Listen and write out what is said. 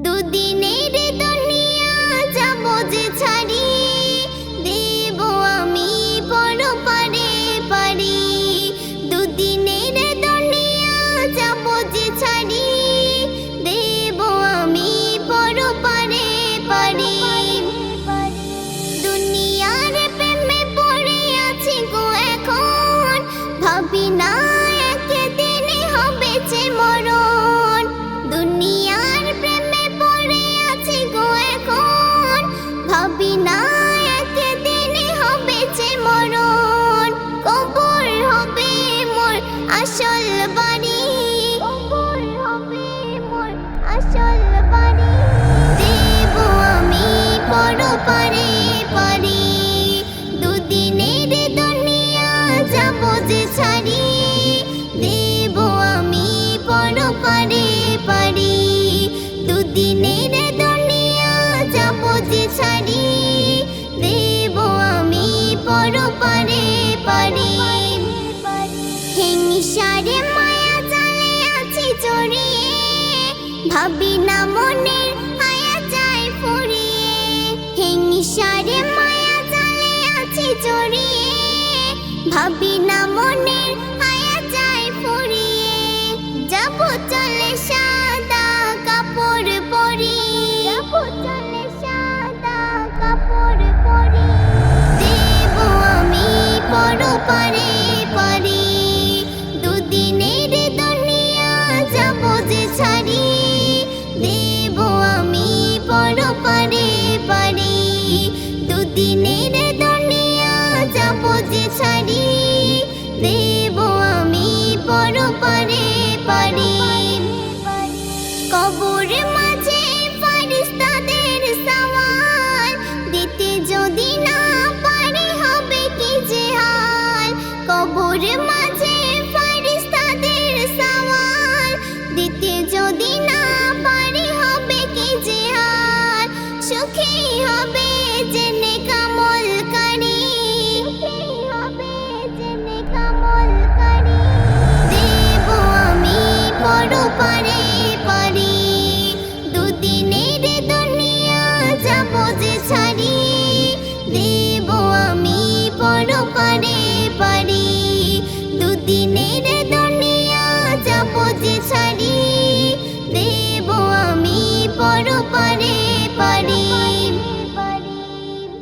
দুদিনের Ваша নিঃসারে মায়া জালে আছি জড়িয়ে। ভাবি না মনের হায়া যায় ফুরিয়ে। হে নিঃসারে মায়া জালে আছি জড়িয়ে। ভাবি না মনের দেব আমি পরপারে পারি। কবর মাঝে ফারিস্তাদের সওয়াল যদি না পারি হবে কি যে হাল? কবর মাঝে ফারিস্তাদের সওয়াল যদি না পারি হবে কি যে সুখী হবে জেনে কা